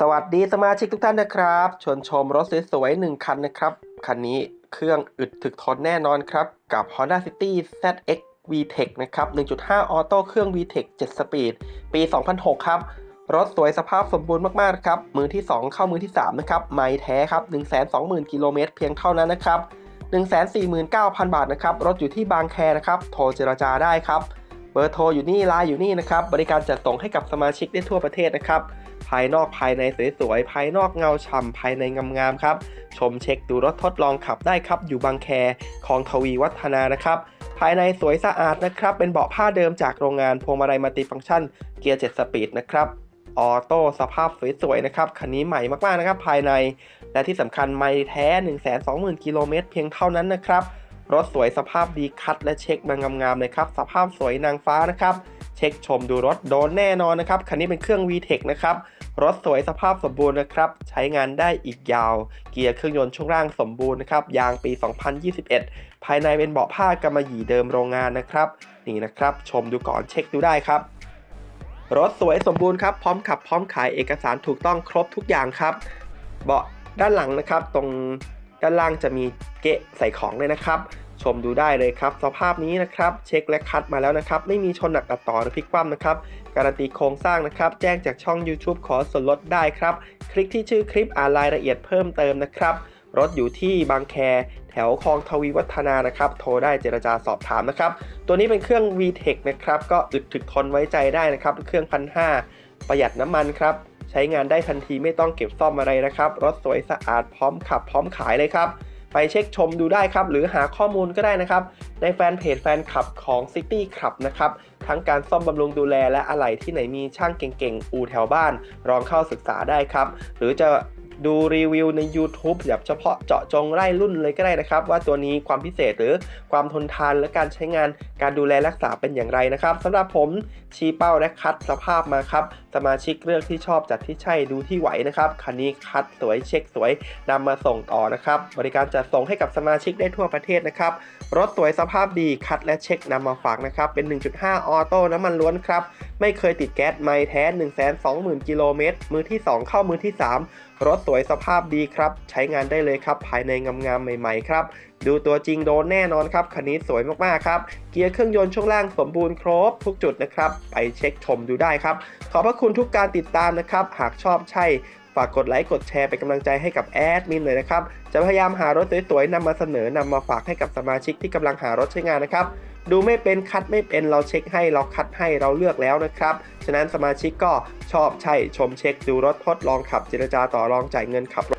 สวัสดีสมาชิกทุกท่านนะครับชวนชมรถสวยๆหนึ่งคันนะครับ คันนี้เครื่องอึดถึกทนแน่นอนครับ กับ Honda City ZX VTEC นะครับ 1.5 ออโต้เครื่อง VTEC 7 สปีด ปี 2006 ครับ รถสวยสภาพสมบูรณ์มากๆครับ มือที่ 2 เข้ามือที่ 3 นะครับ ไม่แท้ครับ 120,000 กิโลเมตรเพียงเท่านั้นนะครับ 149,000 บาทนะครับ รถอยู่ที่บางแคนะครับ โทรเจรจาได้ครับ เบอร์โทรอยู่นี่ไลน์อยู่นี่นะครับ บริการจัดส่งให้กับสมาชิกได้ทั่วประเทศนะครับายนอกภายในสวยๆ ภายนอกเงาฉ่ำภายในงามๆครับ ชมเช็คดูรถทดลองขับได้ครับ อยู่บางแคคลองทวีวัฒนานะครับ ภายในสวยสะอาดนะครับ เป็นเบาะผ้าเดิมจากโรงงานพวงมาลัยมัลติฟังก์ชัน เกียร์ 7 สปีดนะครับออโต้สภาพสวยๆนะครับคันนี้ใหม่มากๆนะครับภายใน และที่สำคัญไม่แท้ 120,000 กิโลเมตรเพียงเท่านั้นนะครับรถสวยสภาพดีคัดและเช็คมางามๆเลยครับ สภาพสวยนางฟ้านะครับ เช็คชมดูรถโดนแน่นอนนะครับ คันนี้เป็นเครื่อง VTEC นะครับ รถสวยสภาพสมบูรณ์นะครับ ใช้งานได้อีกยาว เกียร์เครื่องยนต์ช่วงล่างสมบูรณ์นะครับ ยางปี 2021 ภายในเป็นเบาะผ้ากำมะหยี่เดิมโรงงานนะครับ นี่นะครับ ชมดูก่อนเช็คดูได้ครับ รถสวยสมบูรณ์ครับ พร้อมขับพร้อมขายเอกสารถูกต้องครบทุกอย่างครับ เบาะด้านหลังนะครับ ตรงด้านล่างจะมีเกะใส่ของเลยนะครับ ชมดูได้เลยครับ สภาพนี้นะครับ เช็คและคัดมาแล้วนะครับ ไม่มีชนหนักตัดต่อหรือพลิกคว่ำนะครับ การันตีโครงสร้างนะครับ แจ้งจากช่อง YouTube ขอส่วนลดได้ครับ คลิกที่ชื่อคลิปอ่านรายละเอียดเพิ่มเติมนะครับ รถอยู่ที่บางแค แถวคลองทวีวัฒนานะครับ โทรได้เจรจาสอบถามนะครับ ตัวนี้เป็นเครื่อง VTEC นะครับ ก็อึดถึกทนไว้ใจได้นะครับ เครื่องพันห้าประหยัดน้ำมันครับ ใช้งานได้ทันทีไม่ต้องเก็บซ่อมอะไรนะครับ รถสวยสะอาดพร้อมขับพร้อมขายเลยครับ ไปเช็คชมดูได้ครับ หรือหาข้อมูลก็ได้นะครับ ในแฟนเพจแฟนคลับของ City Club นะครับ ทั้งการซ่อมบำรุงดูแลและอะไหล่ที่ไหนมีช่างเก่งๆ อู่แถวบ้านลองเข้าศึกษาได้ครับ หรือจะ ดูรีวิวใน YouTube แบบเฉพาะเจาะจงไล่รุ่นเลยก็ได้นะครับ ว่าตัวนี้ความพิเศษหรือความทนทานและการใช้งานการดูแลรักษาเป็นอย่างไรนะครับสำหรับผมชี้เป้าและคัดสภาพมาครับ สมาชิกเลือกที่ชอบจัดที่ใช่ดูที่ไหวนะครับคันนี้คัดสวยเช็คสวยนำมาส่งต่อนะครับ บริการจัดส่งให้กับสมาชิกได้ทั่วประเทศนะครับรถสวยสภาพดีคัดและเช็คนำมาฝากนะครับเป็น 1.5 ออโต้น้ำมันล้วนครับไม่เคยติดแก๊สไม่แท้ 120,000 กิโลเมตรมือที่ 2 เข้ามือที่ 3 รถสวยสภาพดีครับ ใช้งานได้เลยครับ ภายในงามๆใหม่ๆครับ ดูตัวจริงโดนแน่นอนครับคันนี้สวยมากๆครับ เกียร์เครื่องยนต์ช่วงล่างสมบูรณ์ครบทุกจุดนะครับ ไปเช็คชมดูได้ครับ ขอบพระคุณทุกการติดตามนะครับ หากชอบใช่ฝากกดไลค์กดแชร์เป็นกำลังใจให้กับแอดมินเลยนะครับ จะพยายามหารถสวยๆนำมาเสนอนำมาฝากให้กับสมาชิกที่กำลังหารถใช้งานนะครับ ดูไม่เป็นคัดไม่เป็นเราเช็คให้เราคัดให้เราเลือกแล้วนะครับ ฉะนั้นสมาชิกก็ชอบใช่ชมเช็คดูรถทดลองขับเจรจาต่อรองจ่ายเงินขับรถ